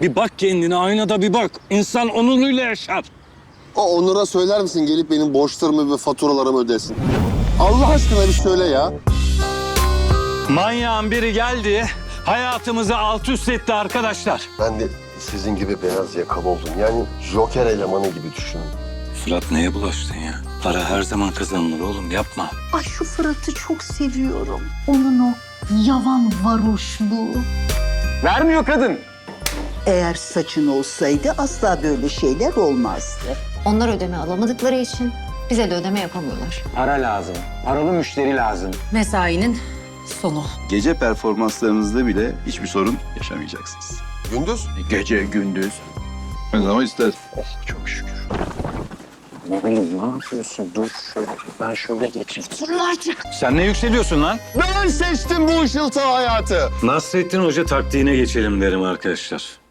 Bir bak kendine aynada bir bak. İnsan onuruyla yaşar. O Onur'a söyler misin gelip benim borçlarımı ve faturalarımı ödesin? Allah aşkına bir söyle ya. Manyağın biri geldi. Hayatımızı alt üst etti arkadaşlar. Ben de sizin gibi beyaz yakalı oldum. Yani joker elemanı gibi düşünün. Fırat neye bulaştın ya? Para her zaman kazanılır oğlum yapma. Ay şu Fırat'ı çok seviyorum. Onun o yavan varoşluğu. Vermiyor kadın. Eğer saçın olsaydı asla böyle şeyler olmazdı. Onlar ödeme alamadıkları için bize de ödeme yapamıyorlar. Para lazım. Paralı müşteri lazım. Mesainin sonu. Gece performanslarınızda bile hiçbir sorun yaşamayacaksınız. Gündüz? Gece gündüz. Ne zaman ister. Çok şükür. Ne bileyim ne yapıyorsun? Dur şöyle. Ben şöyle geçeyim. Sen ne yükseliyorsun lan? Ben seçtim bu ışıltı hayatı. Nasrettin Hoca taktiğine geçelim derim arkadaşlar.